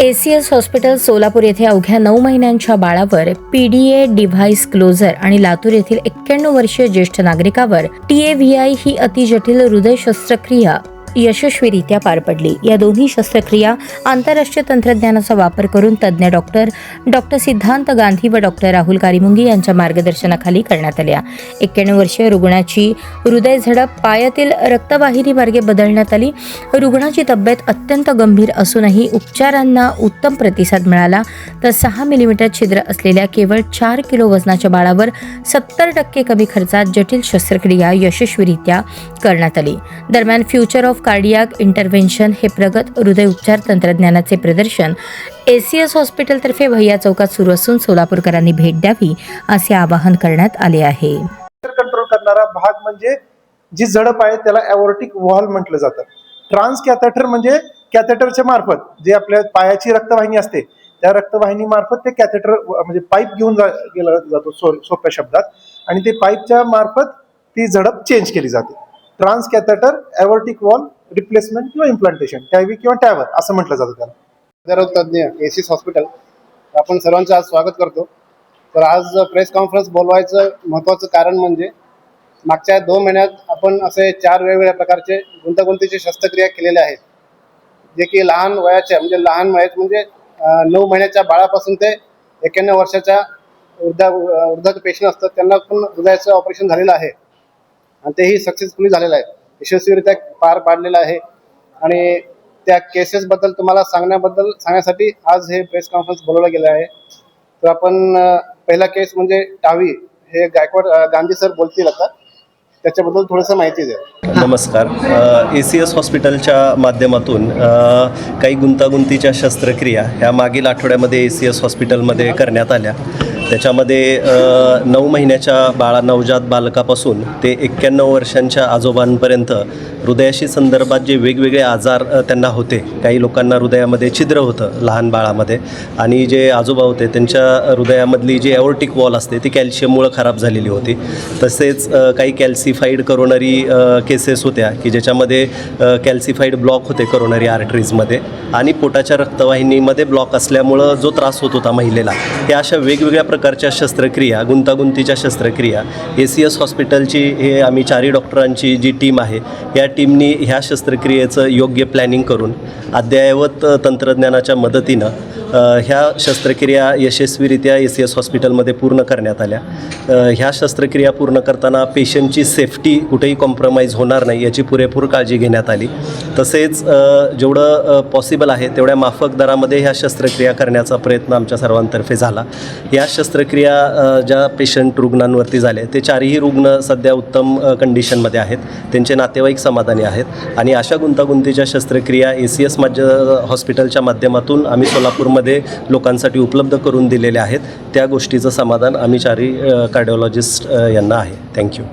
ACS hospital Solapur येथे अवघ्या नऊ महिन्यांच्या बाळावर पीडीए डिव्हाइस क्लोजर आणि लातूर येथील एक्क्याण्णव वर्षीय ज्येष्ठ नागरिकावर टीएव्हीआय ही अतिजटिल हृदय शस्त्रक्रिया यशस्वीरित्या पार पडली. या दोन्ही शस्त्रक्रिया आंतरराष्ट्रीय तंत्रज्ञानाचा वापर करून तज्ज्ञ डॉक्टर डॉक्टर सिद्धांत गांधी व डॉक्टर राहुल कारिमुंगी यांच्या मार्गदर्शनाखाली करण्यात आल्या. एक्क्याण्णव वर्षीय रुग्णाची हृदय झडप पायातील रक्तवाहिनी मार्गे बदलण्यात आली. रुग्णाची तब्येत अत्यंत गंभीर असूनही उपचारांना उत्तम प्रतिसाद मिळाला. तर सहा मिलीमीटर छिद्र असलेल्या केवळ चार किलो वजनाच्या बाळावर सत्तर टक्के कमी खर्चात जटिल शस्त्रक्रिया यशस्वीरित्या करण्यात आली. दरम्यान फ्युचर ऑफ कार्डियाक इंटरव्हेन्शन हे प्रगत हृदय उपचार तंत्रज्ञानाचे प्रदर्शन. एसीएस हॉस्पिटलतर्फे भैया चौकात सुरू असून सोलापूरकरांनी भेट द्यावी असे आवाहन करण्यात आले आहे. कंट्रोल करणारा भाग म्हणजे जी झडप आहे त्याला एवोर्टिक वॉल म्हटलं जातं. ट्रान्स कॅथेटर म्हणजे कॅथेटरच्या मार्फत जे आपल्या पायाची रक्तवाहिनी असते त्या रक्तवाहिनी मार्फत ते कॅथेटर म्हणजे पाईप घेऊन जा गेला जातो सो सोप्या शब्दात. आणि ते पाईपच्या मार्फत ती झडप चेंज केली जाते. Trans catheter aortic valve replacement किंवा इम्प्लांटेशन टॅव्ही किंवा टॅवर असं म्हटलं जातं त्याला. हृदयरोग तज्ज्ञ एसिस हॉस्पिटल आपण सर्वांचं आज स्वागत करतो. तर आज प्रेस कॉन्फरन्स बोलवायचं महत्त्वाचं कारण म्हणजे मागच्या दोन महिन्यात आपण असे चार वेगवेगळ्या प्रकारचे गुंतागुंतीचे शस्त्रक्रिया केलेल्या आहेत. जे की लहान वयाच्या म्हणजे लहान वयात म्हणजे नऊ महिन्याच्या बाळापासून ते एक्क्याण्णव वर्षाच्या वृद्धा वृद्ध पेशंट असतात त्यांना पण हृदयाचं ऑपरेशन झालेलं आहे. आणि तेही सक्सेसफुली झालेलं आहे. यशस्वीरित्या पार पाडलेलं आहे. आणि त्या केसेसबद्दल तुम्हाला सांगण्याबद्दल सांगण्यासाठी आज हे प्रेस कॉन्फरन्स बोलवलं गेलं आहे. तर आपण पहिला केस म्हणजे टावी हे गायकवाड गांधी सर बोलतील आता. त्याच्याबद्दल थोडंसं माहिती द्या. नमस्कार. ए सी एस हॉस्पिटलच्या माध्यमातून काही गुंतागुंतीच्या शस्त्रक्रिया ह्या मागील आठवड्यामध्ये ए सी एस हॉस्पिटलमध्ये करण्यात आल्या. त्याच्यामध्ये नऊ महिन्याच्या बाळा नवजात बालकापासून ते एक्क्याण्णव वर्षांच्या आजोबांपर्यंत हृदयाशी संदर्भात जे वेगवेगळे आजार त्यांना होते काही लोकांना हृदयामध्ये छिद्र होतं लहान बाळामध्ये आणि जे आजोबा होते त्यांच्या हृदयामधली जी ॲओर्टिक वॉल असते ती कॅल्शियममुळं खराब झालेली होती. तसेच काही कॅल्सिफाईड करोनरी केसेस होत्या की ज्याच्यामध्ये कॅल्सिफाईड ब्लॉक होते करोनरी आर्टरीजमध्ये आणि पोटाच्या रक्तवाहिनीमध्ये ब्लॉक असल्यामुळं जो त्रास होत होता महिलेला हे अशा वेगवेगळ्या प्रकारच्या शस्त्रक्रिया गुंतागुंतीच्या शस्त्रक्रिया ए सी एस हॉस्पिटलची हे आम्ही चारही डॉक्टरांची जी टीम आहे या टीमनी ह्या शस्त्रक्रियेचं योग्य प्लॅनिंग करून अद्ययावत तंत्रज्ञानाच्या मदतीनं ह्या शस्त्रक्रिया यशस्वीरित्या ए सी एस हॉस्पिटलमध्ये पूर्ण करण्यात आल्या. ह्या शस्त्रक्रिया पूर्ण करताना पेशंटची सेफ्टी कुठेही कॉम्प्रोमाइज होणार नाही याची पुरेपूर काळजी घेण्यात आली. तसेच जेवढं पॉसिबल आहे तेवढ्या माफक दरामध्ये ह्या शस्त्रक्रिया करण्याचा प्रयत्न आमच्या सर्वांतर्फे झाला. या शस्त्रक्रिया ज्या पेशंट रुग्णांवरती झाले ते चारही रुग्ण सध्या उत्तम कंडिशनमध्ये आहेत. त्यांचे नातेवाईक समाधानी आहेत. आणि अशा गुंतागुंतीच्या शस्त्रक्रिया ए सी एस माध्य हॉस्पिटलच्या माध्यमातून आम्ही सोलापूरमध्ये लोकांसाठी उपलब्ध करून दिलेल्या आहेत. त्या गोष्टीचं समाधान आम्ही चारी कार्डिओलॉजिस्ट यांना आहे. थँक्यू